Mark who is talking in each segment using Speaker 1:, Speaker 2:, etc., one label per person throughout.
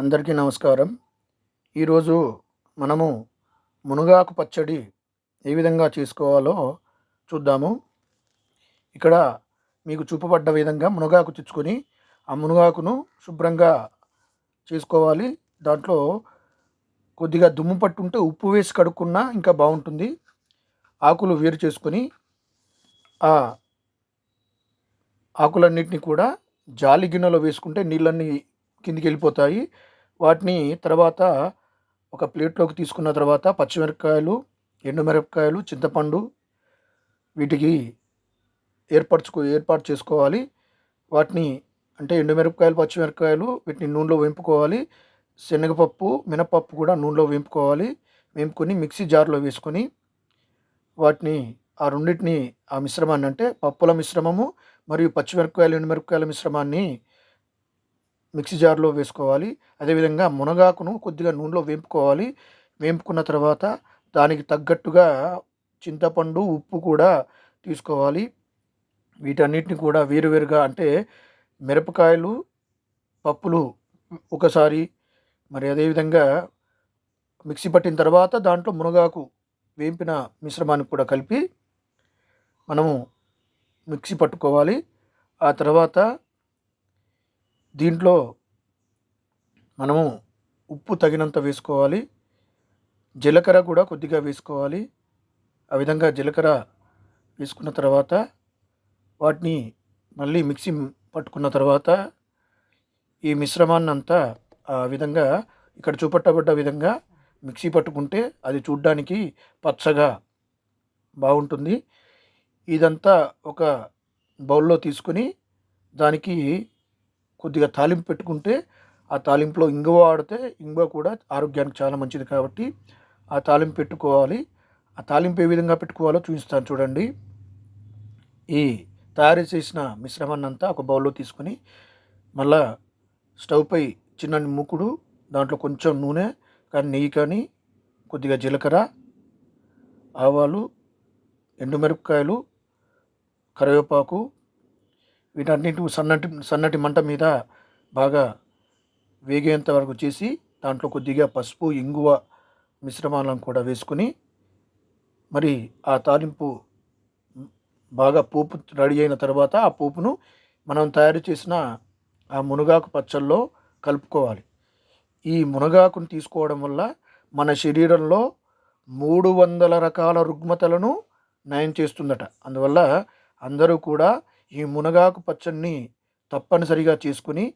Speaker 1: అందరికీ నమస్కారం. ఈరోజు మనము మునగాకు పచ్చడి ఏ విధంగా చేసుకోవాలో చూద్దాము. ఇక్కడ మీకు చూపబడ్డ విధంగా మునగాకు తెచ్చుకొని ఆ మునగాకును శుభ్రంగా చేసుకోవాలి. దాంట్లో కొద్దిగా దుమ్ము పట్టుంటే ఉప్పు వేసి కడుక్కున్నా ఇంకా బాగుంటుంది. ఆకులు వేరు చేసుకొని ఆ ఆకులన్నిటిని కూడా జాలి గిన్నెలో వేసుకుంటే నీళ్ళన్నీ కిందికి వెళ్ళిపోతాయి వాటిని తర్వాత ఒక ప్లేట్లోకి తీసుకున్న తర్వాత పచ్చిమిరపకాయలు ఎండుమిరపకాయలు చింతపండు వీటికి ఏర్పరచుకో ఏర్పాటు చేసుకోవాలి. వాటిని అంటే ఎండుమిరపకాయలు పచ్చిమిరపకాయలు వీటిని నూనెలో వేంపుకోవాలి. శనగపప్పు మినపప్పు కూడా నూనెలో వేంపుకోవాలి. వేంపుకొని మిక్సీ జార్లో వేసుకొని వాటిని ఆ రెండింటిని ఆ మిశ్రమాన్ని అంటే పప్పుల మిశ్రమము మరియు పచ్చిమిరపకాయలు ఎండుమిరపకాయల మిశ్రమాన్ని మిక్సీ జార్లో వేసుకోవాలి. అదేవిధంగా మునగాకును కొద్దిగా నూనెలో వేపుకోవాలి. వేపుకున్న తర్వాత దానికి తగ్గట్టుగా చింతపండు ఉప్పు కూడా తీసుకోవాలి. వీటన్నిటిని కూడా వేరువేరుగా అంటే మిరపకాయలు పప్పులు ఒకసారి మరి అదేవిధంగా మిక్సీ పట్టిన తర్వాత దాంట్లో మునగాకు వేంపిన మిశ్రమాన్ని కూడా కలిపి మనము మిక్సీ పట్టుకోవాలి. ఆ తర్వాత దీంట్లో మనము ఉప్పు తగినంత వేసుకోవాలి. జీలకర్ర కూడా కొద్దిగా వేసుకోవాలి. ఆ విధంగా జీలకర్ర వేసుకున్న తర్వాత వాటిని మళ్ళీ మిక్సీ పట్టుకున్న తర్వాత ఈ మిశ్రమాన్ని అంతా ఆ విధంగా ఇక్కడ చూపట్టబడ్డ విధంగా మిక్సీ పట్టుకుంటే అది చూడ్డానికి పచ్చగా బాగుంటుంది. ఇదంతా ఒక బౌల్లో తీసుకొని దానికి కొద్దిగా తాలింపు పెట్టుకుంటే ఆ తాలింపులో ఇంగువ వాడితే ఇంగువ కూడా ఆరోగ్యానికి చాలా మంచిది కాబట్టి ఆ తాలింపు పెట్టుకోవాలి. ఆ తాలింపు ఏ విధంగా పెట్టుకోవాలో చూపిస్తాను చూడండి. ఈ తయారు చేసిన మిశ్రమాన్ని అంతా ఒక బౌల్లో తీసుకొని మళ్ళా స్టవ్పై చిన్న మూకుడు దాంట్లో కొంచెం నూనె కానీ నెయ్యి కానీ కొద్దిగా జీలకర్ర ఆవాలు ఎండుమిరపకాయలు కరివేపాకు వీటన్నిటి సన్నటి సన్నటి మంట మీద బాగా వేగేంత వరకు చేసి దాంట్లో కొద్దిగా పసుపు ఇంగువ మిశ్రమాలను కూడా వేసుకుని మరి ఆ తాలింపు బాగా పోపు రెడీ అయిన తర్వాత ఆ పోపును మనం తయారు చేసిన ఆ మునగాకు పచ్చల్లో కలుపుకోవాలి. ఈ మునగాకును తీసుకోవడం వల్ల మన శరీరంలో మూడు వందల రకాల రుగ్మతలను నయం చేస్తుందట. అందువల్ల అందరూ కూడా ఈ మునగాకు పచ్చడిని తప్పనిసరిగా చేసుకుని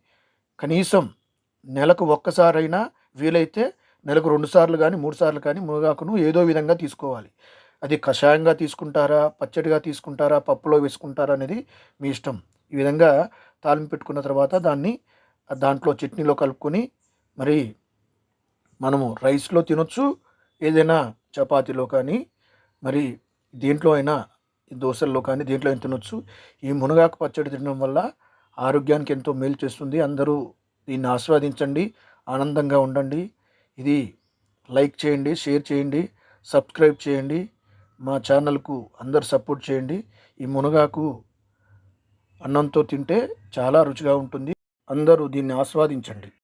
Speaker 1: కనీసం నెలకు ఒక్కసారైనా వీలైతే నెలకు రెండు సార్లు కానీ మూడు సార్లు కానీ మునగాకును ఏదో విధంగా తీసుకోవాలి. అది కషాయంగా తీసుకుంటారా పచ్చడిగా తీసుకుంటారా పప్పులో వేసుకుంటారా అనేది మీ ఇష్టం. ఈ విధంగా తాలింపు పెట్టుకున్న తర్వాత దాన్ని దాంట్లో చట్నీలో కలుపుకొని మరి మనము రైస్లో తినొచ్చు ఏదైనా చపాతీలో కానీ మరి దేంట్లో అయినా దోశల్లో కానీ దేంట్లో తినొచ్చు. ఈ మునగాకు పచ్చడి తినడం వల్ల ఆరోగ్యానికి ఎంతో మేలు చేస్తుంది. అందరూ దీన్ని ఆస్వాదించండి ఆనందంగా ఉండండి. ఇది లైక్ చేయండి షేర్ చేయండి సబ్స్క్రైబ్ చేయండి. మా ఛానల్కు అందరు సపోర్ట్ చేయండి. ఈ మునగాకు అన్నంతో తింటే చాలా రుచిగా ఉంటుంది. అందరూ దీన్ని ఆస్వాదించండి.